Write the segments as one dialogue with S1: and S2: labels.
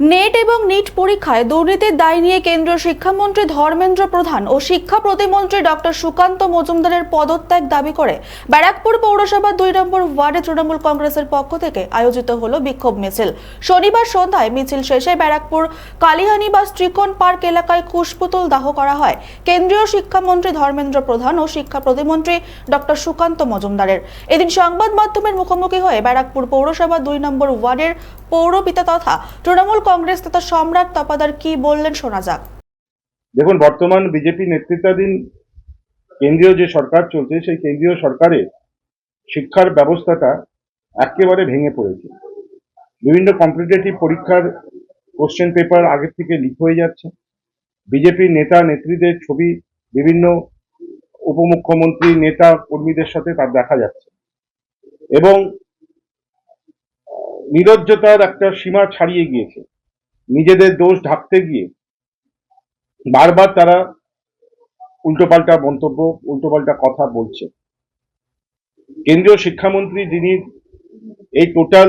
S1: Net এবং NEET পরীক্ষায় দুর্নীতির দায় নিয়ে কেন্দ্রীয় শিক্ষামন্ত্রী ধর্মেন্দ্র প্রধান ও শিক্ষা প্রতিমন্ত্রী ডক্টর সুকান্ত মজুমদারের পদত্যাগ দাবি করে। ব্যারাকপুর পৌরসভা দুই নম্বর ওয়ার্ডে তৃণমূল কংগ্রেসের পক্ষ থেকে আয়োজিত হলো বিক্ষোভ মিছিল। শনিবার সন্ধ্যায় মিছিল শেষে ব্যারাকপুর কালিহানি বা ত্রিকোণ পার্ক এলাকায় কুশপুতুল দাহ করা হয়। কেন্দ্রীয় শিক্ষামন্ত্রী ধর্মেন্দ্র প্রধান ও শিক্ষা প্রতিমন্ত্রী ডক্টর সুকান্ত মজুমদারের। এদিন সংবাদ মাধ্যমের মুখোমুখি হয়ে ব্যারাকপুর পৌরসভা দুই নম্বর ওয়ার্ডের পৌরপিতা তথা তৃণমূল কংগ্রেস তথা সম্রাট তপাদার কি বললেন শোনা যাক।
S2: দেখুন, বর্তমান বিজেপি নেতৃত্বাধীন কেন্দ্রীয় যে সরকার চলছে, সেই কেন্দ্রীয় সরকারের শিক্ষার ব্যবস্থাটা একেবারে ভেঙে পড়েছে। বিভিন্ন কম্পিটিটিভ পরীক্ষার কোশ্চেন পেপার আগের থেকে লিক হয়ে যাচ্ছে। বিজেপির নেতা, নেত্রীদের ছবি, বিভিন্ন উপমুখ্যমন্ত্রী, নেতা, কর্মীদের সাথে তার দেখা যাচ্ছে। এবং নিরজ্জতার একটা সীমা ছাড়িয়ে গিয়েছে। নিজেদের দোষ ঢাকতে গিয়ে বারবার তারা উল্টোপাল্টা মন্তব্য, উল্টোপাল্টা কথা বলছে। কেন্দ্রীয় শিক্ষামন্ত্রী যিনি এই টোটাল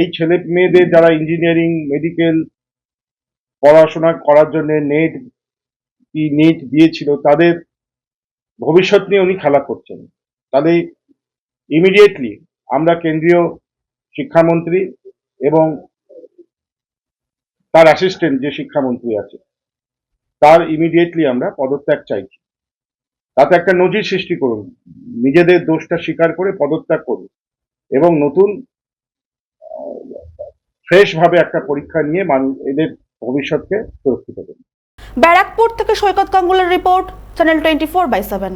S2: এই ছেলে মেয়েদের যারা ইঞ্জিনিয়ারিং, মেডিকেল পড়াশোনা করার জন্য নেট, কি নেট দিয়েছিল, তাদের ভবিষ্যৎ নিয়ে উনি খেলা করছেন। তাহলে ইমিডিয়েটলি আমরা কেন্দ্রীয় শিক্ষামন্ত্রী এবং তার অ্যাসিস্ট্যান্ট যে শিক্ষামন্ত্রী আছে, তার ইমিডিয়েটলি আমরা পদত্যাগ চাইছি। তাতে একটা নজির সৃষ্টি করুন, নিজেদের দোষটা স্বীকার করে পদত্যাগ করুন এবং নতুন ফ্রেশ ভাবে একটা পরীক্ষা নিয়ে মানুষ এদের ভবিষ্যৎকে সুরক্ষিত করুন।
S1: ব্যারাকপুর থেকে Saikat গাঙ্গুলের report channel twenty four by seven